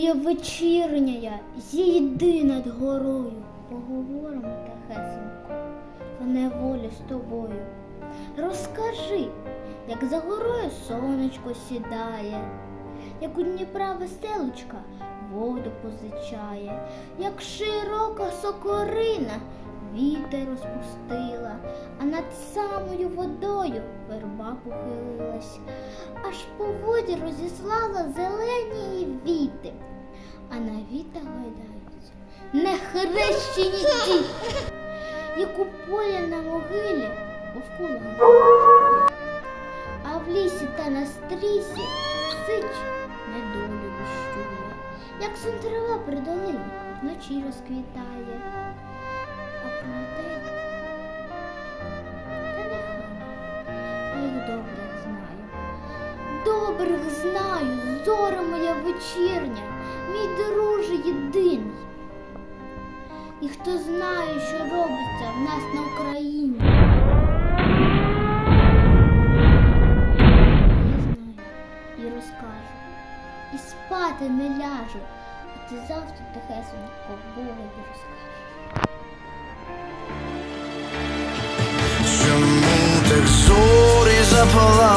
моя вечірня, зійди над горою. Поговоримо тихесенько, в неволі з тобою. Розкажи, як за горою сонечко сідає, як у Дніпра веселочка воду позичає, як широка сокорина вітер розпустила, а над самою водою верба похилилась, аж по воді розіслала зелені віти, нехрещені діти, як у полі на могилі гроші. А в лісі та на стрісі сич недолю віщує, як сон трава при долині вночі розквітає. А про людей та я їх добре знаю. Добрих знаю, зора моя вечірня, мій друже єдиний. І хто знає, що робиться в нас на Україні. Я знаю і розкажу, і спати не ляжу, а ти завтра тихесенько Богові розкажеш. Чому так зорі запалали?